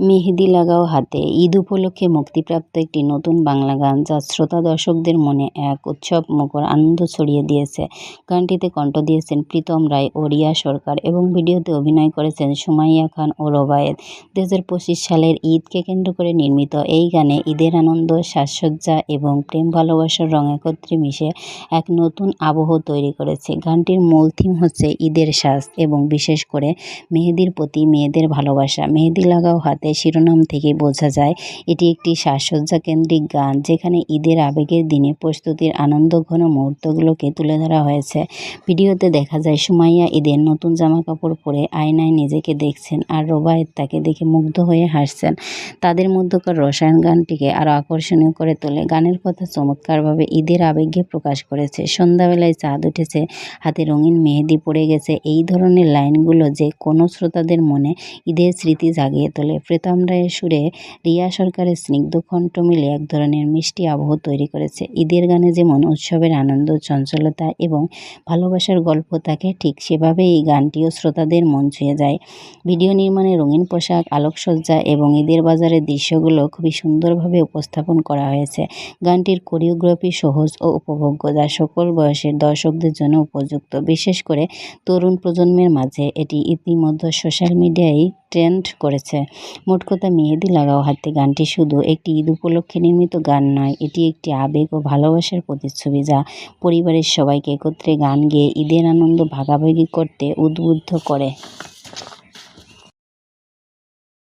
মেহেদি লাগাও হাতে। ঈদ উপলক্ষে মুক্তিপ্রাপ্ত একটি নতুন বাংলা গান যা শ্রোতা দর্শকদের মনে এক উৎসব মুখর আনন্দ ছড়িয়ে দিয়েছে। গানটিতে কণ্ঠ দিয়েছেন প্রীতম রায় ও রিয়া সরকার এবং ভিডিওতে অভিনয় করেছেন সুমাইয়া খান ও রবায়েত। দু হাজার পঁচিশ সালের ঈদকে কেন্দ্র করে নির্মিত এই গানে ঈদের আনন্দ, সাজসজ্জা এবং প্রেম ভালোবাসার রং একত্রে মিশে এক নতুন আবহ তৈরি করেছে। গানটির মূল থিম হচ্ছে ঈদের সাজ এবং বিশেষ করে মেহেদির প্রতি মেয়েদের ভালোবাসা। মেহেদি লাগাও হাতে শিরোনাম থেকে বোঝা যায়, এটি একটি সাজসজ্জা কেন্দ্রিক গান যেখানে ঈদের আবেগের দিনে প্রস্তুতির আনন্দ ঘন মুহূর্তগুলোকে তুলে ধরা হয়েছে। ভিডিওতে দেখা যায়, সুমাইয়া ঈদের নতুন জামা কাপড় পরে আয়নায় নিজেকে দেখছেন আর রোবায়েত তাকে দেখে মুগ্ধ হয়ে হাসছেন। তাদের মধ্যকার রসায়ন গানটিকে আরও আকর্ষণীয় করে তোলে। গানের কথা চমৎকারভাবে ঈদের আবেগকে প্রকাশ করেছে। সন্ধ্যাবেলায় চাঁদ উঠেছে, হাতে রঙিন মেহেদি পড়ে গেছে। এই ধরনের লাইনগুলো যে কোনো শ্রোতাদের মনে ঈদের স্মৃতি জাগিয়ে তোলে। প্রীতম সুরে রিয়া সরকারের স্নিগ্ধ কণ্ঠ মিলে এক ধরনের মিষ্টি আবহ তৈরি করেছে। ঈদের গানে যেমন উৎসবের আনন্দ, চঞ্চলতা এবং ভালোবাসার গল্প থাকে ঠিক সেভাবে এই গানটিও শ্রোতাদের মন ছুঁয়ে যায়। ভিডিও নির্মাণে রঙিন পোশাক, আলোকসজ্জা এবং ঈদের বাজারের দৃশ্যগুলো খুবই সুন্দরভাবে উপস্থাপন করা হয়েছে। গানটির কোরিওগ্রাফি সহজ ও উপভোগ্য, যা সকল বয়সের দর্শকদের জন্য উপযুক্ত। বিশেষ করে তরুণ প্রজন্মের মাঝে এটি ইতিমধ্যে সোশ্যাল মিডিয়ায় ট্রেন্ড করেছে। মোট কথা মেহেদি লাগাও হাতে গানটি শুধু একটি ঈদ উপলক্ষে নির্মিত গান নয়, এটি একটি আবেগ ও ভালোবাসার প্রতিচ্ছবি যা পরিবারের সবাইকে একত্রে গান গেয়ে ঈদের আনন্দ ভাগাভাগি করতে উদ্বুদ্ধ করে।